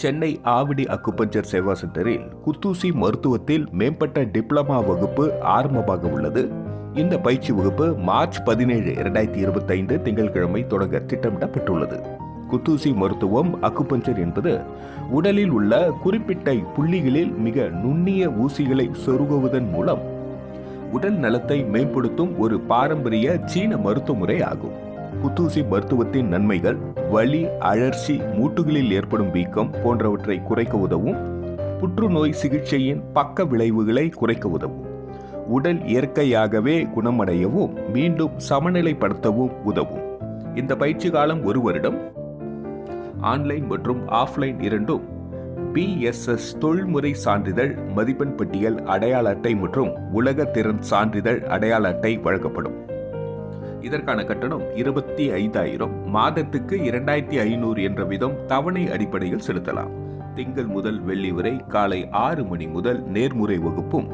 Chennai Avadi acupuncture Seva சென்டரில் குத்தூசி மருத்துவத்தில் மேம்பட்ட டிப்ளமா வகுப்பு ஆரம்பமாக உள்ளது. இந்த பயிற்சி வகுப்பு மார்ச் பதினேழு இரண்டாயிரத்தி இருபத்தைந்து திங்கட்கிழமை தொடங்க திட்டமிடப்பட்டுள்ளது. குத்தூசி மருத்துவம் அக்குபஞ்சர் என்பது உடலில் உள்ள குறிப்பிட்ட புள்ளிகளில் மிக நுண்ணிய ஊசிகளை சொருகுவதன் மூலம் உடல் நலத்தை மேம்படுத்தும் ஒரு பாரம்பரிய சீன மருத்துவ முறை ஆகும். குத்தூசி மருத்துவத்தின் நன்மைகள் வலி அழற்சி மூட்டுகளில் ஏற்படும் வீக்கம் போன்றவற்றை குறைக்க உதவும். புற்றுநோய் சிகிச்சையின் பக்க விளைவுகளை குறைக்க உதவும். உடல் இயற்கையாகவே குணமடையவும் மீண்டும் சமநிலைப்படுத்தவும் உதவும். இந்த பயிற்சி காலம் ஒரு வருடம். ஆன்லைன் மற்றும் ஆஃப்லைன் இரண்டும் பிஎஸ்எஸ் தொழில்முறை சான்றிதழ் மதிப்பெண் பட்டியல் அடையாள அட்டை மற்றும் உலக திறன் சான்றிதழ் அடையாள அட்டை வழங்கப்படும். இதற்கான கட்டணம் இருபத்தி ஐந்தாயிரம். மாதத்துக்கு இரண்டாயிரத்தி ஐநூறு என்ற விதம் தவணை அடிப்படையில் செலுத்தலாம். திங்கள் முதல் வெள்ளி வரை காலை ஆறு மணி முதல் நேர்முறை வகுப்பும்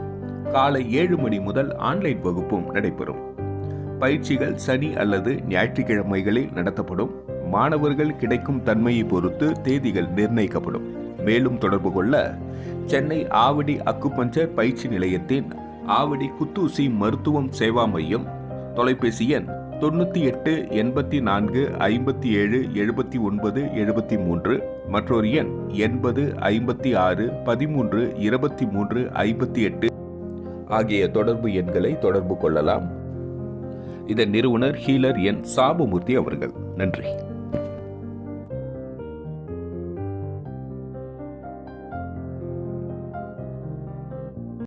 காலை ஏழு மணி முதல் ஆன்லைன் வகுப்பும் நடைபெறும். பயிற்சிகள் சனி அல்லது ஞாயிற்றுக்கிழமைகளில் நடத்தப்படும். மாணவர்கள் கிடைக்கும் தன்மையை பொறுத்து தேதிகள் நிர்ணயிக்கப்படும். மேலும் தொடர்பு கொள்ள சென்னை ஆவடி அக்குபஞ்சர் பயிற்சி நிலையத்தின் ஆவடி குத்தூசி மருத்துவம் சேவா மையம் தொலைபேசி எண் தொண்ணூற்றி எட்டு எண்பத்தி நான்கு ஐம்பத்தி ஏழு எழுபத்தி ஒன்பது எழுபத்தி மூன்று மற்றொரு எண் எண்பது ஐம்பத்தி ஆறு பதிமூன்று இருபத்தி மூன்று ஐம்பத்தி எட்டு. ஆகிய தொடர்பு எண்களை தொடர்பு கொள்ளலாம். இதன் நிறுவனர் ஹீலர் என். சாபமூர்த்தி அவர்கள். நன்றி.